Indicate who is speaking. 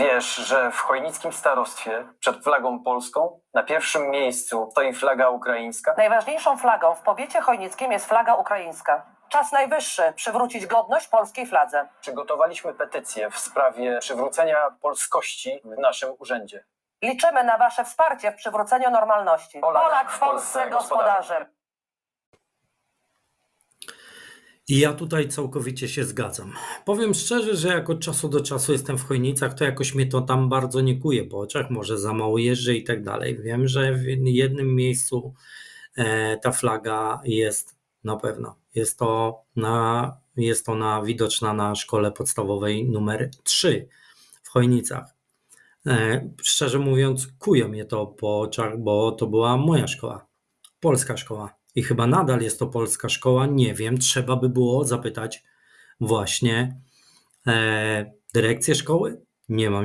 Speaker 1: Wiesz, że w chojnickim starostwie przed flagą polską na pierwszym miejscu stoi flaga ukraińska?
Speaker 2: Najważniejszą flagą w powiecie chojnickim jest flaga ukraińska. Czas najwyższy przywrócić godność polskiej fladze.
Speaker 1: Przygotowaliśmy petycję w sprawie przywrócenia polskości w naszym urzędzie.
Speaker 2: Liczymy na Wasze wsparcie w przywróceniu normalności.
Speaker 1: Polak
Speaker 2: w Polsce gospodarzem.
Speaker 3: I ja tutaj całkowicie się zgadzam. Powiem szczerze, że jak od czasu do czasu jestem w Chojnicach, to jakoś mnie to tam bardzo nie kuje po oczach, może za mało jeżdżę i tak dalej. Wiem, że w jednym miejscu e, ta flaga jest na pewno. Jest to na, jest ona widoczna na szkole podstawowej numer 3 w Chojnicach. E, szczerze mówiąc, kuje mnie to po oczach, bo to była moja szkoła, polska szkoła. I chyba nadal jest to polska szkoła, nie wiem, trzeba by było zapytać właśnie e, dyrekcję szkoły. Nie mam